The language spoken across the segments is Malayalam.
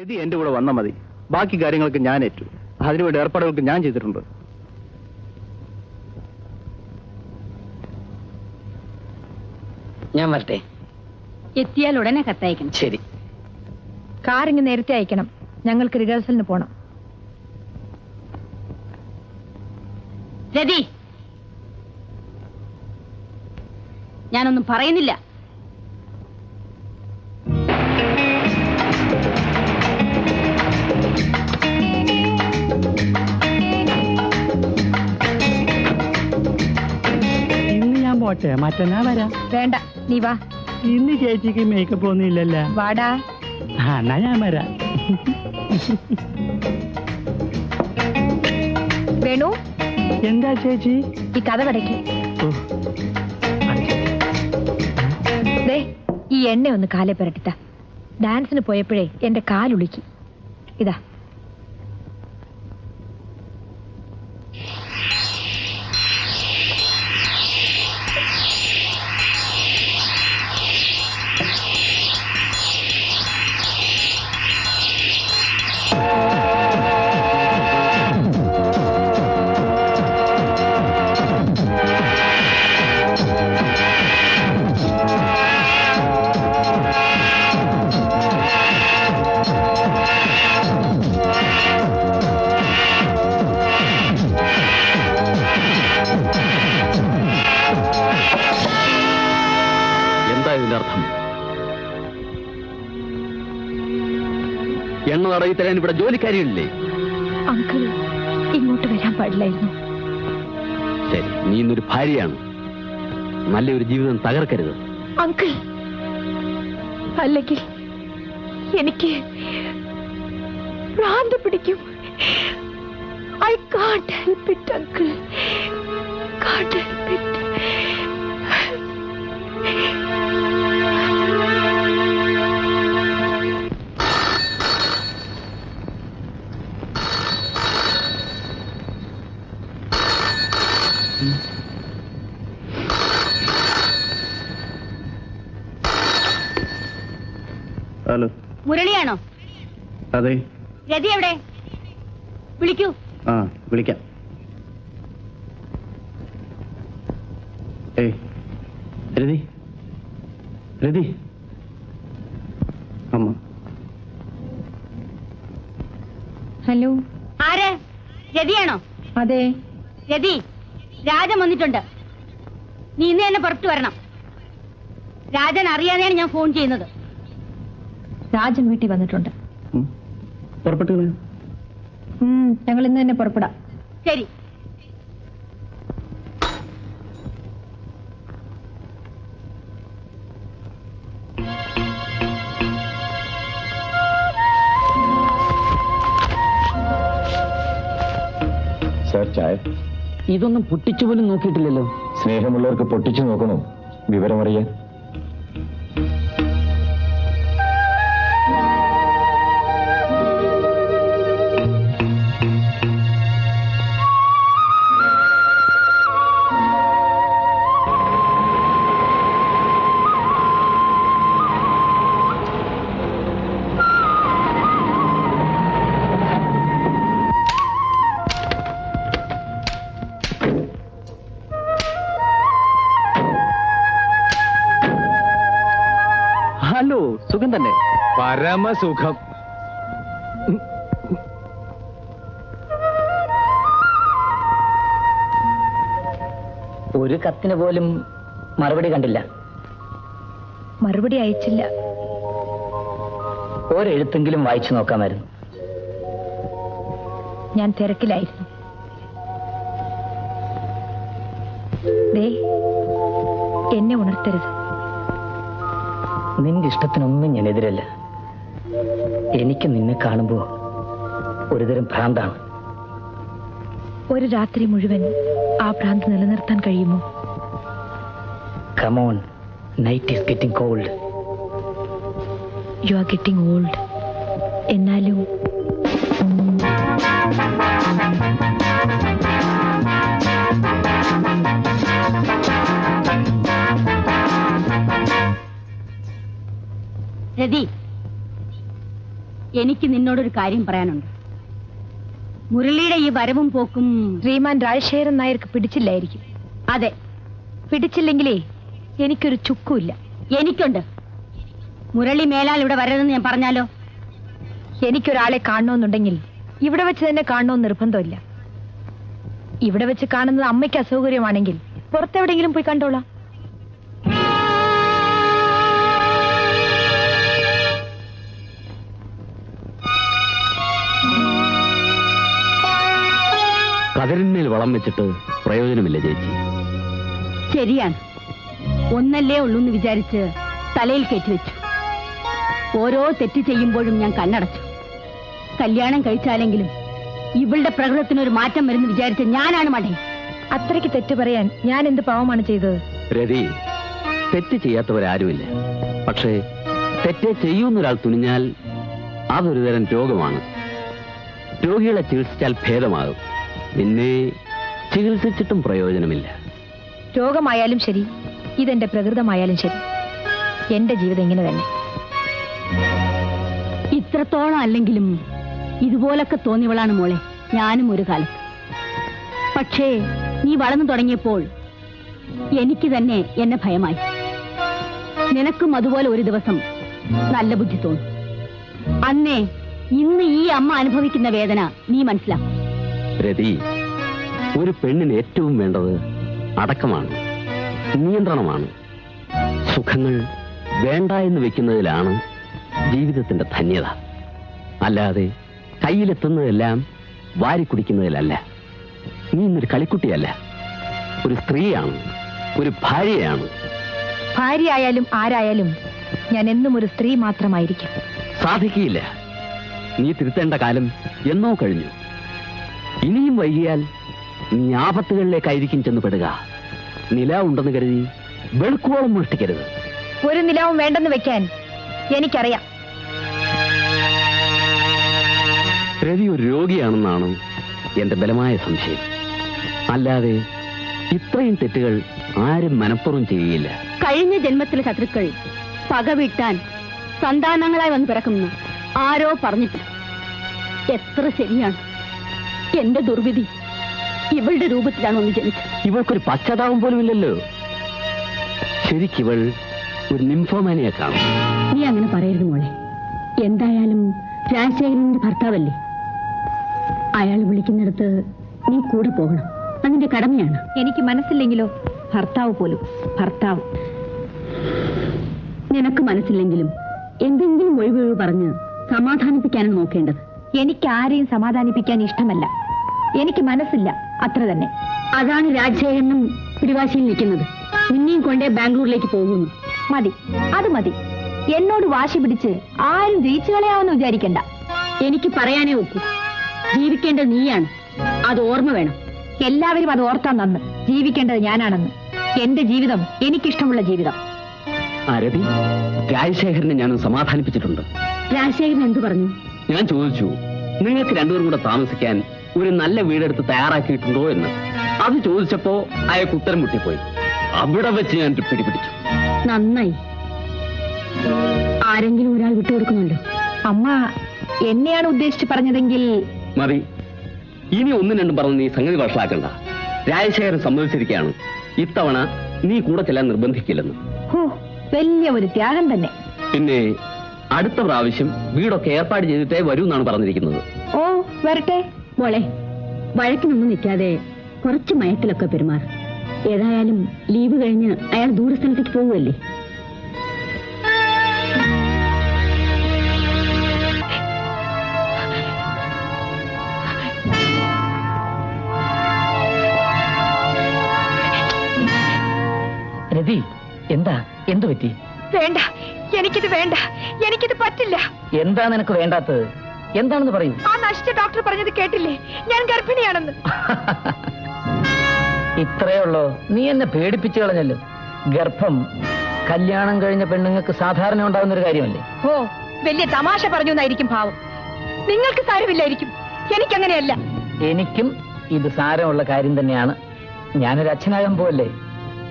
രതി എന്റെ കൂടെ വന്നാൽ മതി. ബാക്കി കാര്യങ്ങളൊക്കെ ഞാൻ ഏറ്റു. അതിനുവേണ്ടി ഏർപ്പാടുകൾക്ക് ഞാൻ ചെയ്തിട്ടുണ്ട്. ഞാൻ വരട്ടെ. എത്തിയാൽ ഉടനെ കത്തയക്കണം. ശരി. കാറിങ് നേരത്തെ അയക്കണം. ഞങ്ങൾക്ക് റിഹേഴ്സലിന് പോണം. രതി. ഞാനൊന്നും പറയുന്നില്ല. പോട്ടെ മറ്റന്നാ വരാം. വേണ്ട നീ വാ. ഇന്ന് ചേച്ചിക്ക് മേക്കപ്പ് ഒന്നും ഇല്ലല്ലോ. വാടാ. ആ എന്നാ ഞാൻ വരാം. വേണു എന്താ ചേച്ചി? ഈ കഥ കടയ്ക്ക് ഓ, ദേ ഈ എണ്ണ ഒന്ന് കാലെ പുരട്ടിത്ത. ഡാൻസിന് പോയപ്പോഴേ എന്റെ കാലുളുക്കി. ഇതാ. എണ്ണ തടവി തരാൻ ഇവിടെ ജോലിക്കാരികളില്ലേ? അങ്കിൾ ഇങ്ങോട്ട് വരാൻ പാടില്ലായിരുന്നു. ശരി നീ ഇന്നൊരു ഭാര്യയാണ്. നല്ലൊരു ജീവിതം തകർക്കരുത്. അങ്കിൾ അല്ലെങ്കിൽ എനിക്ക് ഭ്രാന്ത് പിടിക്കും. I can't help it uncle. Can't help അതെ. രതി എവിടെ? വിളിക്കൂ. ആ വിളിക്കാം. ഏയ് രതി രതി. അമ്മ. ഹലോ. ആര്? രതിയാണോ? അതെ. രതി രാജൻ വന്നിട്ടുണ്ട്. നീ ഇന്ന് തന്നെ പുറത്തു വരണം. രാജൻ അറിയാതെയാണ് ഞാൻ ഫോൺ ചെയ്യുന്നത്. രാജൻ വീട്ടിൽ വന്നിട്ടുണ്ട്. പുറപ്പെട്ടു. ഞങ്ങൾ ഇന്ന് തന്നെ പുറപ്പെടാം. ശരി. സാർ ചായ. ഇതൊന്നും പൊട്ടിച്ചു പോലും നോക്കിയിട്ടില്ലല്ലോ. സ്നേഹമുള്ളവർക്ക് പൊട്ടിച്ചു നോക്കണോ? വിവരമറിയാൻ. പരമസുഖം. ഒരു കത്തിന് പോലും മറുപടി കണ്ടില്ല. മറുപടി അയച്ചില്ല. ഒരെഴുത്തെങ്കിലും വായിച്ചു നോക്കാമായിരുന്നു. ഞാൻ തിരക്കിലായിരുന്നു. ദേ എന്നെ ഉണർത്തരുത്. നിന്റെ ഇഷ്ടത്തിനൊന്നും ഞാൻ എതിരല്ല. എനിക്ക് നിന്നെ കാണുമ്പോ ഒരുതരം ഭ്രാന്താണ്. ഒരു രാത്രി മുഴുവൻ ആ ഭ്രാന്ത് നിലനിർത്താൻ കഴിയുമോ? Come on night is getting cold you are getting old എന്നാലും രതി എനിക്ക് നിന്നോടൊരു കാര്യം പറയാനുണ്ട്. മുരളിയുടെ ഈ വരവും പോക്കും ശ്രീമാൻ രാജശേഖരൻ നായർക്ക് പിടിച്ചില്ലായിരിക്കും. അതെ പിടിച്ചില്ലെങ്കിലേ എനിക്കൊരു ചുക്കുമില്ല. എനിക്കുണ്ട്. മുരളി മേലാൽ ഇവിടെ വരരുതെന്ന് ഞാൻ പറഞ്ഞാലോ? എനിക്കൊരാളെ കാണണമെന്നുണ്ടെങ്കിൽ ഇവിടെ വെച്ച് തന്നെ കാണണമെന്ന് നിർബന്ധമില്ല. ഇവിടെ വെച്ച് കാണുന്നത് അമ്മയ്ക്ക് അസൗകര്യമാണെങ്കിൽ പുറത്തെവിടെയെങ്കിലും പോയി കണ്ടോളാം. വളം വെച്ചിട്ട് പ്രയോജനമില്ല ചേച്ചി. ശരിയാണ്. ഒന്നല്ലേ ഉള്ളൂ എന്ന് വിചാരിച്ച് തലയിൽ കയറ്റി വെച്ചു. ഓരോ തെറ്റ് ചെയ്യുമ്പോഴും ഞാൻ കണ്ണടച്ചു. കല്യാണം കഴിച്ചാലെങ്കിലും ഇവളുടെ പ്രകൃതത്തിനൊരു മാറ്റം വരുന്നു വിചാരിച്ച ഞാനാണ് മടി. അത്രയ്ക്ക് തെറ്റ് പറയാൻ ഞാൻ എന്ത് പാവമാണ് ചെയ്തത്? രതി തെറ്റ് ചെയ്യാത്തവരാരുമില്ല. പക്ഷേ തെറ്റേ ചെയ്യുന്നൊരാൾ തുനിഞ്ഞാൽ അതൊരു തരം രോഗമാണ്. രോഗികളെ ചികിത്സിച്ചാൽ ഭേദമാകും. പിന്നെ ചികിത്സിച്ചിട്ടും പ്രയോജനമില്ല. രോഗമായാലും ശരി ഇതെന്റെ പ്രകൃതമായാലും ശരി. എന്റെ ജീവിതം ഇങ്ങനെ തന്നെ. ഇത്രത്തോളം അല്ലെങ്കിലും ഇതുപോലൊക്കെ തോന്നിയവളാണ് മോളെ. ഞാനും ഒരു കാലത്ത്. പക്ഷേ നീ വളർന്നു തുടങ്ങിയപ്പോൾ എനിക്ക് തന്നെ എന്നെ ഭയമായി. നിനക്കും അതുപോലെ ഒരു ദിവസം നല്ല ബുദ്ധി തോന്നും. അന്നേ ഇന്ന് ഈ അമ്മ അനുഭവിക്കുന്ന വേദന നീ മനസ്സിലാക്കും. രതി ഒരു പെണ്ണിന് ഏറ്റവും വേണ്ടത് അടക്കമാണ് നിയന്ത്രണമാണ്. സുഖങ്ങൾ വേണ്ട എന്ന് വെക്കുന്നതിലാണ് ജീവിതത്തിന്റെ ധന്യത. അല്ലാതെ കയ്യിലെത്തുന്നതെല്ലാം വാരി കുടിക്കുന്നതിലല്ല. നീ ഇന്നൊരു കളിക്കുട്ടിയല്ല. ഒരു സ്ത്രീയാണ് ഒരു ഭാര്യയാണ്. ഭാര്യയായാലും ആരായാലും ഞാൻ എന്നും ഒരു സ്ത്രീ മാത്രമായിരിക്കും. സാധിക്കില്ല നീ തിരുത്തേണ്ട കാലം എന്നോ കഴിഞ്ഞു. ഇനിയും വൈകിയാൽ നീ ആപത്തുകളിലേക്കായിരിക്കും ചെന്ന് പെടുക നില ഉണ്ടെന്ന് കരുതി വെളുക്കുവോളം മോഷ്ടിക്കരുത്. ഒരു നിലാവും വേണ്ടെന്ന് വെക്കാൻ എനിക്കറിയാം. രവി ഒരു രോഗിയാണെന്നാണ് എന്റെ ബലമായ സംശയം. അല്ലാതെ ഇത്രയും തെറ്റുകൾ ആരും മനഃപൂർവം ചെയ്യുകയില്ല കഴിഞ്ഞ ജന്മത്തിലെ ശത്രുക്കൾ പക വീട്ടാൻ സന്താനങ്ങളായി വന്ന് പിറക്കുന്നു. ആരോ പറഞ്ഞിട്ട് എത്ര ശരിയാണ്? എന്റെ ദുർവിധി. ഇവളുടെ രൂപത്തിലാണ് ഒന്ന് ജനിച്ചത്. ഇവൾക്കൊരു പശ്ചാത്താപം പോലും ഇല്ലല്ലോ ശരിക്കിവൾ ഒരു നിംഫോമാനിയെ കാണും. നീ അങ്ങനെ പറയരുത് മോളെ. എന്തായാലും രാജശേഖരന്റെ ഭർത്താവല്ലേ? അയാൾ വിളിക്കുന്നിടത്ത് നീ കൂടെ പോകണം. അതിന്റെ കടമയാണ്. എനിക്ക് മനസ്സില്ലെങ്കിലോ? ഭർത്താവ് പോലും. ഭർത്താവ്. നിനക്ക് മനസ്സില്ലെങ്കിലും എന്തെങ്കിലും ഒഴിവൊഴിവ് പറഞ്ഞ് സമാധാനിപ്പിക്കാനാണ് നോക്കേണ്ടത്. എനിക്ക് ആരെയും സമാധാനിപ്പിക്കാൻ ഇഷ്ടമല്ല. എനിക്ക് മനസ്സില്ല. അത്ര തന്നെ. അതാണ് രാജശേഖരനും പിടിവാശിയിൽ നിൽക്കുന്നത്. നിന്നെയും കൊണ്ടേ ബാംഗ്ലൂരിലേക്ക് പോകുന്നു. മതി അത് മതി. എന്നോട് വാശി പിടിച്ച് ആരും ജയിച്ചു കളയാമെന്ന് വിചാരിക്കണ്ട. എനിക്ക് പറയാനേ ഒക്കൂ. ജീവിക്കേണ്ടത് നീയാണ്. അത് ഓർമ്മ വേണം. എല്ലാവരും അത് ഓർത്താൻ നന്ന്. ജീവിക്കേണ്ടത് ഞാനാണെന്ന്. എന്റെ ജീവിതം എനിക്കിഷ്ടമുള്ള ജീവിതം. ആരതി രാജശേഖരനെ ഞാൻ സമാധാനിപ്പിച്ചിട്ടുണ്ട്. രാജശേഖരൻ എന്തു പറഞ്ഞു? ഞാൻ ചോദിച്ചു നിങ്ങൾക്ക് രണ്ടുപേരും കൂടെ താമസിക്കാൻ ഒരു നല്ല വീടെടുത്ത് തയ്യാറാക്കിയിട്ടുണ്ടോ എന്ന്. അത് ചോദിച്ചപ്പോ അയാൾക്ക് ഉത്തരം മുട്ടിപ്പോയി. അവിടെ വെച്ച് ഞാൻ പിടിപിടിച്ചു. നന്നായി. ആരെങ്കിലും ഒരാൾ വിട്ടു വിട്ടുകൊടുക്കുന്നുണ്ടോ? അമ്മ എന്നെയാണ് ഉദ്ദേശിച്ച് പറഞ്ഞതെങ്കിൽ മതി. ഇനി ഒന്നും രണ്ടും പറഞ്ഞ് നീ സംഗതി വഷളാക്കണ്ട. രാജശേഖരൻ സമ്മതിച്ചിരിക്കുകയാണ്. ഇത്തവണ നീ കൂടെ ചെല്ലാൻ നിർബന്ധിക്കില്ലെന്ന്. ഹോ വലിയ ഒരു ത്യാഗം തന്നെ. പിന്നെ അടുത്ത പ്രാവശ്യം വീടൊക്കെ ഏർപ്പാട് ചെയ്തിട്ടേ വരൂ എന്നാണ് പറഞ്ഞിരിക്കുന്നത്. ഓ വരട്ടെ. മോളെ വഴക്കിനൊന്നും നിൽക്കാതെ കുറച്ച് മയത്തിലൊക്കെ പെരുമാറും. ഏതായാലും ലീവ് കഴിഞ്ഞ് അയാൾ ദൂരസ്ഥലത്തേക്ക് പോവുമല്ലേ രതി എന്താ? എന്തു പറ്റി? വേണ്ട. എനിക്കിത് വേണ്ട. എനിക്കിത് പറ്റില്ല. എന്താ നിനക്ക് വേണ്ടാത്തത്? എന്താണെന്ന് പറയൂ. ആ നശിച്ച ഡോക്ടർ പറഞ്ഞത് കേട്ടില്ലേ? ഞാൻ ഗർഭിണിയാണെന്ന്. ഇത്രയേ ഉള്ളോ. നീ എന്നെ പേടിപ്പിച്ചു കളഞ്ഞല്ലോ. ഗർഭം കല്യാണം കഴിഞ്ഞ പെണ്ണുങ്ങൾക്ക് സാധാരണ ഉണ്ടാകുന്ന ഒരു കാര്യമല്ലേ? ഓ വലിയ തമാശ പറഞ്ഞു എന്നായിരിക്കും ഭാവം. നിങ്ങൾക്ക് സാരമില്ലായിരിക്കും. എനിക്കങ്ങനെയല്ല. എനിക്കും ഇത് സാരമുള്ള കാര്യം തന്നെയാണ്. ഞാനൊരു അച്ഛനാകാൻ പോവല്ലേ?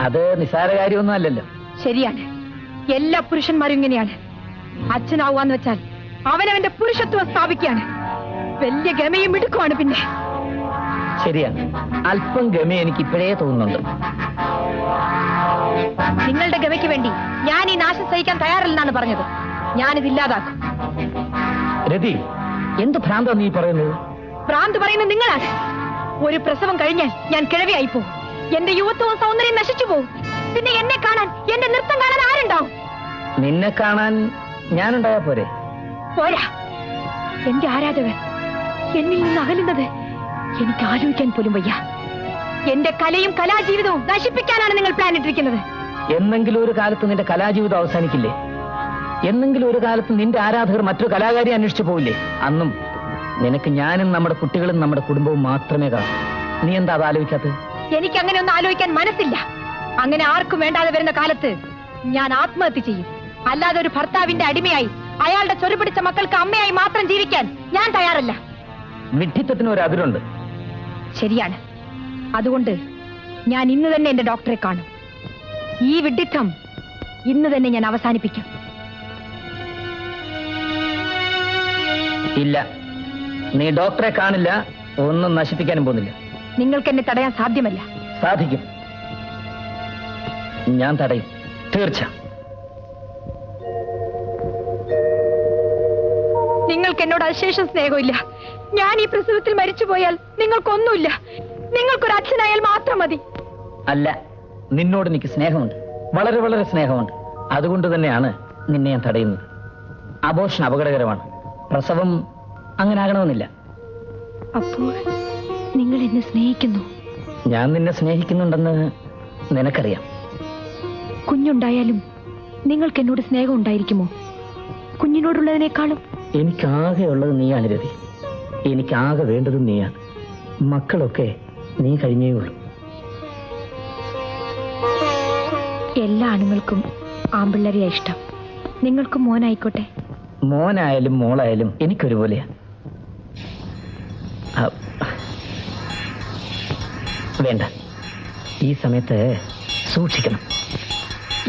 അത് നിസ്സാര കാര്യമൊന്നും അല്ലല്ലോ. ശരിയാണ്. എല്ലാ പുരുഷന്മാരും ഇങ്ങനെയാണ്. അച്ഛനാവാന്ന് വെച്ചാൽ അവനവന്റെ പുരുഷത്വം സ്ഥാപിക്കാണ് വലിയ ഗമയും മിടുക്കുമാണ് പിന്നെ. ശരിയാ. അല്പം ഗമ എനിക്ക് ഇപ്പോഴേ തോന്നുന്നുണ്ട്. നിങ്ങളുടെ ഗമയ്ക്ക് വേണ്ടി ഞാൻ ഈ നാശം സഹിക്കാൻ തയ്യാറല്ലെന്നാണ് പറഞ്ഞത്. ഞാനിത് ഇല്ലാതാക്കും. രതി എന്ത് ഭ്രാന്താ നീ പറയുന്നത്? ഭ്രാന്ത് പറയുന്നത് നിങ്ങളാണ്. ഒരു പ്രസവം കഴിഞ്ഞാൽ ഞാൻ കിഴവിയായി പോകും എന്റെ യുവത്വവും സൗന്ദര്യം നശിച്ചു പോകും പിന്നെ എന്നെ കാണാൻ എന്റെ നൃത്തം കാണാൻ ആരുണ്ടാവും? നിന്നെ കാണാൻ ഞാനുണ്ടായാ പോരെ? പോരാ. എന്റെ ആരാധകൻ എന്നിൽ നിന്ന് അകലുന്നത് എനിക്ക് ആലോചിക്കാൻ പോലും വയ്യ. എന്റെ കലയും കലാജീവിതവും നശിപ്പിക്കാനാണ് നിങ്ങൾ പ്ലാൻ ഇട്ടിരിക്കുന്നത്. എന്നെങ്കിലും ഒരു കാലത്ത് നിന്റെ കലാജീവിതം അവസാനിക്കില്ലേ? എന്നെങ്കിലും ഒരു കാലത്ത് നിന്റെ ആരാധകർ മറ്റൊരു കലാകാരി അന്വേഷിച്ചു പോവില്ലേ? അന്നും നിനക്ക് ഞാനും നമ്മുടെ കുട്ടികളും നമ്മുടെ കുടുംബവും മാത്രമേ കാണൂ. നീ എന്താ അത് ആലോചിക്കാത്തത്? എനിക്ക് അങ്ങനെ ഒന്നും ആലോചിക്കാൻ മനസ്സില്ല. അങ്ങനെ ആർക്കും വേണ്ടാതെ വരുന്ന കാലത്ത് ഞാൻ ആത്മഹത്യ ചെയ്യും. അല്ലാതെ ഒരു ഭർത്താവിന്റെ അടിമയായി അയാളുടെ ചൊരുപിടിച്ച മക്കൾക്ക് അമ്മയായി മാത്രം ജീവിക്കാൻ ഞാൻ തയ്യാറല്ല. വിഡ്ഢിത്വത്തിന് ഒരു അതിരുണ്ട്. ശരിയാണ്. അതുകൊണ്ട് ഞാൻ ഇന്ന് തന്നെ എന്റെ ഡോക്ടറെ കാണും. ഈ വിഡിത്തം ഇന്ന് തന്നെ ഞാൻ അവസാനിപ്പിക്കും. ഇല്ല. നീ ഡോക്ടറെ കാണില്ല ഒന്നും നശിപ്പിക്കാനും പോകുന്നില്ല. നിങ്ങൾക്ക് എന്നെ തടയാൻ സാധ്യമല്ല. സാധിക്കും. ഞാൻ തടയും. തീർച്ച നിങ്ങൾക്ക് എന്നോട് അശേഷം സ്നേഹമില്ല. ഞാൻ ഈ പ്രസവത്തിൽ മരിച്ചു പോയാൽ നിങ്ങൾക്കൊന്നുമില്ല. നിങ്ങൾക്കൊരു അച്ഛനായാൽ മാത്രം മതി. അല്ല നിന്നോട് എനിക്ക് സ്നേഹമുണ്ട്. വളരെ വളരെ സ്നേഹമുണ്ട്. അതുകൊണ്ട് തന്നെയാണ് നിന്നെ ഞാൻ തടയുന്നത്. അബോഷൻ അപകടകരമാണ്. പ്രസവം അങ്ങനെ ആകണമെന്നില്ല. അപ്പോൾ നിങ്ങൾ എന്നെ സ്നേഹിക്കുന്നു? ഞാൻ നിന്നെ സ്നേഹിക്കുന്നുണ്ടെന്ന് നിനക്കറിയാം. കുഞ്ഞുണ്ടായാലും നിങ്ങൾക്ക് എന്നോട് സ്നേഹം ഉണ്ടായിരിക്കുമോ? കുഞ്ഞിനോടുള്ളതിനേക്കാളും എനിക്കാകെയുള്ളത് നീയാണ് രതി. എനിക്കാകെ വേണ്ടതും നീയാണ്. മക്കളൊക്കെ നീ കഴിഞ്ഞേ ഉള്ളൂ. എല്ലാ ആണുങ്ങൾക്കും ആമ്പിള്ളരെയാ ഇഷ്ടം. നിങ്ങൾക്കും മോനായിക്കോട്ടെ. മോനായാലും മോളായാലും എനിക്കൊരുപോലെയാ. വേണ്ട. ഈ സമയത്ത് സൂക്ഷിക്കണം.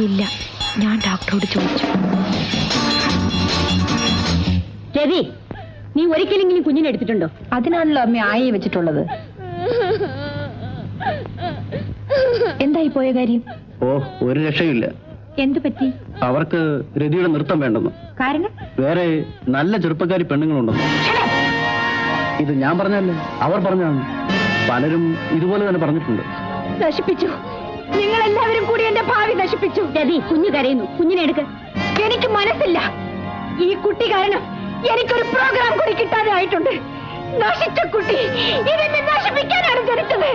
ഇല്ല ഞാൻ ഡോക്ടറോട് ചോദിച്ചു. രവി നീ ഒരിക്കലെങ്കിലും കുഞ്ഞിനെ എടുത്തിട്ടുണ്ടോ? അതിനാണല്ലോ അമ്മ ആയി വെച്ചിട്ടുള്ളത്. എന്തായി പോയ കാര്യം? ഓ ഒരു രക്ഷയില്ല എന്തു പറ്റി? അവർക്ക് രതിയുടെ നൃത്തം വേണ്ടെന്ന്. കാരണം? വേറെ നല്ല ചെറുപ്പക്കാരി പെണ്ണുങ്ങളുണ്ടെന്ന് ഇത് ഞാൻ പറഞ്ഞല്ലേ അവർ പറഞ്ഞാണ് പലരും ഇതുപോലെ തന്നെ പറഞ്ഞിട്ടുണ്ട്. നശിപ്പിച്ചു. നിങ്ങൾ എല്ലാവരും കൂടി എന്റെ ഭാവി നശിപ്പിച്ചു. രതി കുഞ്ഞു കരയുന്നു. കുഞ്ഞിനെ എടുക്ക. എനിക്ക് മനസ്സില്ല. ഈ കുട്ടി കാരണം എനിക്കൊരു പ്രോഗ്രാം കൂടി കിട്ടാനായിട്ടുണ്ട്. നശിച്ച കുട്ടി ഇതെന്നെ നശിപ്പിക്കാനാണ് ജനിച്ചത്